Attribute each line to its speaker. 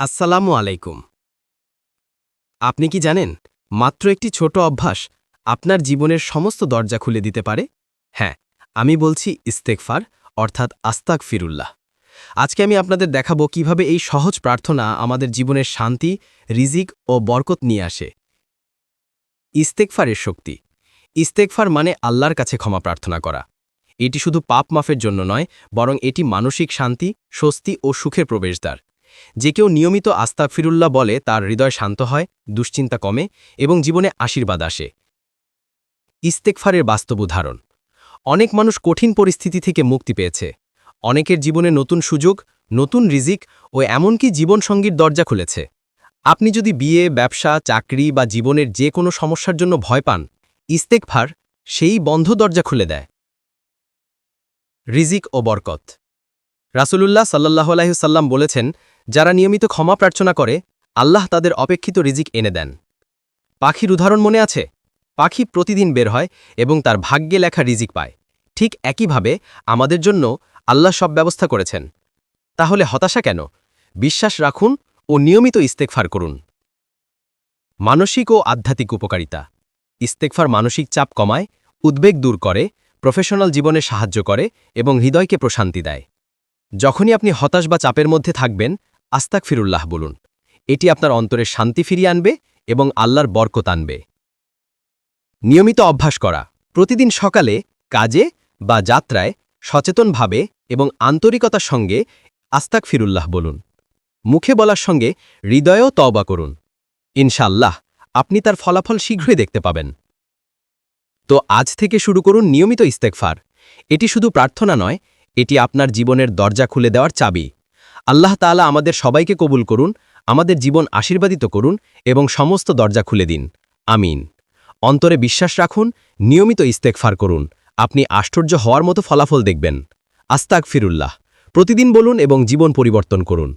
Speaker 1: আসসালামু আলাইকুম। আপনি কি জানেন, মাত্র একটি ছোট অভ্যাস আপনার জীবনের সমস্ত দরজা খুলে দিতে পারে? হ্যাঁ আমি বলছি ইস্তেকফার অর্থাৎ আস্তাক ফিরুল্লাহ আজকে আমি আপনাদের দেখাবো কীভাবে এই সহজ প্রার্থনা আমাদের জীবনের শান্তি, রিজিক ও বরকত নিয়ে আসে। ইস্তেকফারের শক্তি। ইস্তেকফার মানে আল্লাহর কাছে ক্ষমা প্রার্থনা করা। এটি শুধু পাপ মাফের জন্য নয়, বরং এটি মানসিক শান্তি, স্বস্তি ও সুখের প্রবেশদ্বার। যে কেউ নিয়মিত আস্তাক ফিরুল্লাহ বলে তার হৃদয় শান্ত হয়, দুশ্চিন্তা কমে এবং জীবনে আশীর্বাদ আসে। ইস্তেকফারের বাস্তব উদাহরণ। অনেক মানুষ কঠিন পরিস্থিতি থেকে মুক্তি পেয়েছে। অনেকের জীবনে নতুন সুযোগ, নতুন রিজিক ও এমনকি জীবনসঙ্গীর দরজা খুলেছে। আপনি যদি বিয়ে, ব্যবসা, চাকরি বা জীবনের যে কোনো সমস্যার জন্য ভয় পান ইস্তেকফার সেই বন্ধ দরজা খুলে দেয়। রিজিক ও বরকত। রাসূলুল্লাহ সাল্লাহ আলাইসাল্লাম বলেছেন যারা নিয়মিত ক্ষমা প্রার্থনা করে, আল্লাহ তাদের অপেক্ষিত রিজিক এনে দেন। পাখির উদাহরণ মনে আছে? পাখি প্রতিদিন বের হয় এবং তার ভাগ্যে লেখা রিজিক পায়। ঠিক একইভাবে আমাদের জন্য আল্লাহ সব ব্যবস্থা করেছেন। তাহলে হতাশা কেন? বিশ্বাস রাখুন ও নিয়মিত ইস্তেকফার করুন। মানসিক ও আধ্যাত্মিক উপকারিতা। ইস্তেকফার মানসিক চাপ কমায়, উদ্বেগ দূর করে প্রফেশনাল জীবনে সাহায্য করে এবং হৃদয়কে প্রশান্তি দেয়। যখনই আপনি হতাশ বা চাপের মধ্যে থাকবেন আস্তাক ফিরুল্লাহ বলুন। এটি আপনার অন্তরে শান্তি ফিরিয়ে আনবে এবং আল্লাহর বরকত আনবে। নিয়মিত অভ্যাস করা। প্রতিদিন সকালে কাজে বা যাত্রায় সচেতনভাবে এবং আন্তরিকতার সঙ্গে আস্তাক ফিরুল্লাহ বলুন। মুখে বলার সঙ্গে হৃদয়েও তওবা করুন। ইনশাল্লাহ আপনি তার ফলাফল শীঘ্রই দেখতে পাবেন। তো আজ থেকে শুরু করুন নিয়মিত ইস্তেকফার এটি শুধু প্রার্থনা নয়, এটি আপনার জীবনের দরজা খুলে দেওয়ার চাবি। আল্লাহ তালা আমাদের সবাইকে কবুল করুন, আমাদের জীবন আশীর্বাদিত করুন এবং সমস্ত দরজা খুলে দিন। আমিন। অন্তরে বিশ্বাস রাখুন, নিয়মিত ইস্তেকফার করুন। আপনি আশ্চর্য হওয়ার মতো ফলাফল দেখবেন। আস্তাক ফিরুল্লাহ প্রতিদিন বলুন এবং জীবন পরিবর্তন করুন।